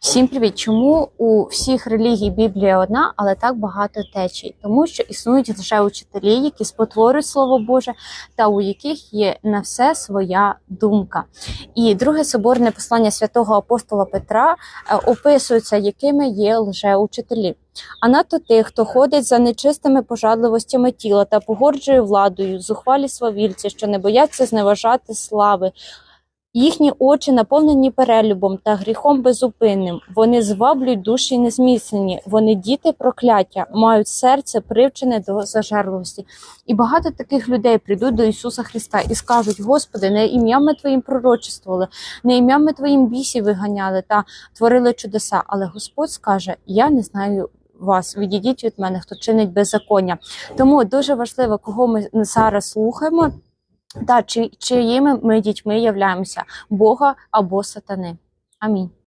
Всім привіт! Чому у всіх релігій Біблія одна, але так багато течій? Тому що існують лише учителі, які спотворюють слово Боже, та у яких є на все своя думка. І друге соборне послання святого апостола Петра е, описується, якими є лжеучителі. А надто тих, хто ходить за нечистими пожадливостями тіла та погорджує владою, зухвалі свавільці, що не бояться зневажати слави. Їхні очі наповнені перелюбом та гріхом безупинним. Вони зваблюють душі незміцнені. Вони діти прокляття, мають серце привчене до зажерливості. І багато таких людей прийдуть до Ісуса Христа і скажуть: Господи, не ім'я ми Твоїм пророчествували, не ім'я ми Твоїм бісів виганяли та творили чудеса. Але Господь скаже: Я не знаю. Вас відійдіть від мене, хто чинить беззаконня. Тому дуже важливо, кого ми зараз слухаємо, та чи чиїми ми дітьми являємося Бога або сатани. Амінь.